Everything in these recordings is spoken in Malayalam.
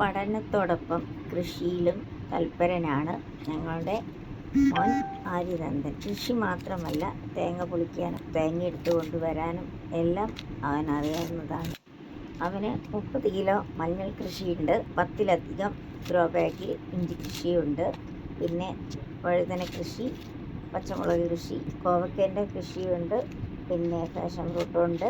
പഠനത്തോടൊപ്പം കൃഷിയിലും തൽപരനാണ്. ഞങ്ങളുടെ മോൻ ആര്യനന്ദൻ. കൃഷി മാത്രമല്ല തേങ്ങ പൊളിക്കാനും തേങ്ങ എടുത്തു കൊണ്ടുവരാനും എല്ലാം അവൻ അറിയാവുന്നതാണ്. അവന് മുപ്പത് കിലോ മഞ്ഞൾ കൃഷിയുണ്ട്. പത്തിലധികം ഗ്രോ ഇഞ്ചി കൃഷിയുണ്ട്. പിന്നെ വഴുതന കൃഷി പച്ചമുളക് കൃഷി കോവക്കേന്റെ കൃഷിയുണ്ട്. പിന്നെ ഫാഷൻ ഫ്രൂട്ടുണ്ട്.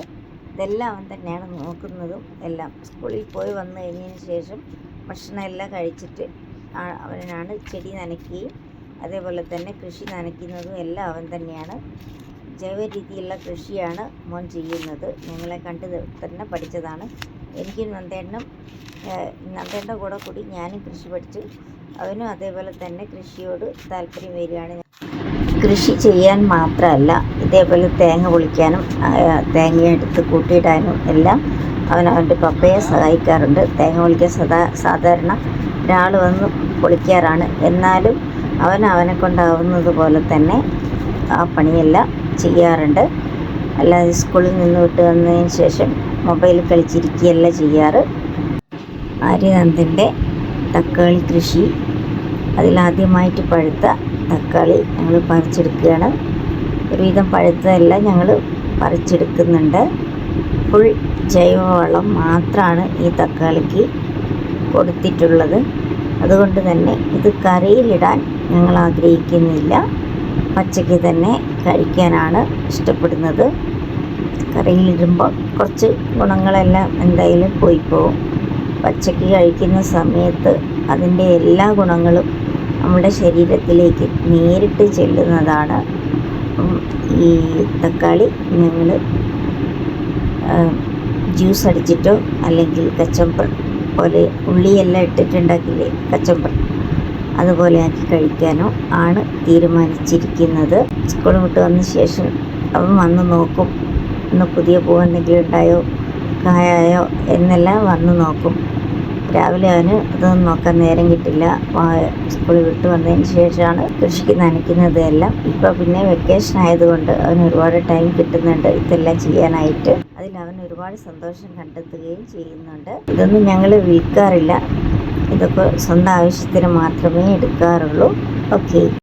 ഇതെല്ലാം അവൻ തന്നെയാണ് നോക്കുന്നതും എല്ലാം. സ്കൂളിൽ പോയി വന്നു കഴിഞ്ഞതിന് ശേഷം ഭക്ഷണം എല്ലാം കഴിച്ചിട്ട് അവനാണ് ചെടി നനയ്ക്കുകയും അതേപോലെ തന്നെ കൃഷി നനയ്ക്കുന്നതും എല്ലാം അവൻ തന്നെയാണ്. ജൈവ രീതിയിലുള്ള കൃഷിയാണ് മോൻ ചെയ്യുന്നത്. ഞങ്ങളെ കണ്ട് തന്നെ പഠിച്ചതാണ്. എനിക്ക് നന്ദേണ്ണം നന്ദേണ്ണന്റെ കൂടെ കൂടി ഞാനും കൃഷി പഠിച്ചു. അവനും അതേപോലെ തന്നെ കൃഷിയോട് താല്പര്യം വരികയാണ് കൃഷി ചെയ്യാൻ മാത്രമല്ല ഇതേപോലെ തേങ്ങ പൊളിക്കാനും തേങ്ങ എടുത്ത് കൂട്ടിയിടാനും എല്ലാം അവൻ അവന്റെ പപ്പയെ സഹായിക്കാറുണ്ട്. തേങ്ങ പൊളിക്കാൻ സദാ സാധാരണ ഒരാൾ വന്ന് പൊളിക്കാറാണ്. എന്നാലും അവൻ അവനെ കൊണ്ടാവുന്നത് പോലെ തന്നെ ആ പണിയെല്ലാം ചെയ്യാറുണ്ട്. അല്ലാതെ സ്കൂളിൽ നിന്ന് വിട്ട് വന്നതിന് ശേഷം മൊബൈലിൽ കളിച്ചിരിക്കുകയല്ല ചെയ്യാറ്. ആര്യനന്ദന്റെ തക്കാളി കൃഷി അതിലാദ്യമായിട്ട് പഴുത്ത തക്കാളി ഞങ്ങൾ പറിച്ചെടുക്കുകയാണ്. ഒരുവിധം പഴുത്തതെല്ലാം ഞങ്ങൾ പറിച്ചെടുക്കുന്നുണ്ട്. ഫുൾ ജൈവവളം മാത്രമാണ് ഈ തക്കാളിക്ക് കൊടുത്തിട്ടുള്ളത്. അതുകൊണ്ട് തന്നെ ഇത് കറിയിലിടാൻ ഞങ്ങൾ ആഗ്രഹിക്കുന്നില്ല. പച്ചയ്ക്ക് തന്നെ കഴിക്കാനാണ് ഇഷ്ടപ്പെടുന്നത്. കറിയിലിടുമ്പോൾ കുറച്ച് ഗുണങ്ങളെല്ലാം എന്തായാലും പോയി പച്ചയ്ക്ക് കഴിക്കുന്ന സമയത്ത് അതിന്റെ എല്ലാ ഗുണങ്ങളും നമ്മുടെ ശരീരത്തിലേക്ക് നേരിട്ട് ചെല്ലുന്നതാണ്. ഈ തക്കാളി ഞങ്ങൾ ജ്യൂസ് അടിച്ചിട്ടോ അല്ലെങ്കിൽ കച്ചമ്പർ പോലെ ഉള്ളിയെല്ലാം ഇട്ടിട്ടുണ്ടാക്കില്ലേ കച്ചമ്പർ അതുപോലെ ആക്കി കഴിക്കാനോ ആണ് തീരുമാനിച്ചിരിക്കുന്നത്. സ്കൂൾ വിട്ട് വന്ന ശേഷം അവൻ വന്ന് നോക്കും ഇന്ന് പുതിയ പൂ എന്തെങ്കിലും ഉണ്ടായോ കായായോ എന്നെല്ലാം വന്ന് നോക്കും. രാവിലെ അവന് അതൊന്നും നോക്കാൻ നേരം കിട്ടില്ല. സ്കൂളിൽ വിട്ട് വന്നതിന് ശേഷമാണ് കൃഷിക്ക് നനയ്ക്കുന്നത് എല്ലാം. ഇപ്പോൾ പിന്നെ വെക്കേഷൻ ആയതുകൊണ്ട് അവന് ഒരുപാട് ടൈം കിട്ടുന്നുണ്ട്. ഇതെല്ലാം ചെയ്യാനായിട്ട്. അതിൽ അവൻ ഒരുപാട് സന്തോഷം കണ്ടെത്തുകയും ചെയ്യുന്നുണ്ട്. ഇതൊന്നും ഞങ്ങൾ വിൽക്കാറില്ല. ഇതൊക്കെ സ്വന്തം ആവശ്യത്തിന് മാത്രമേ എടുക്കാറുള്ളൂ. ഓക്കെ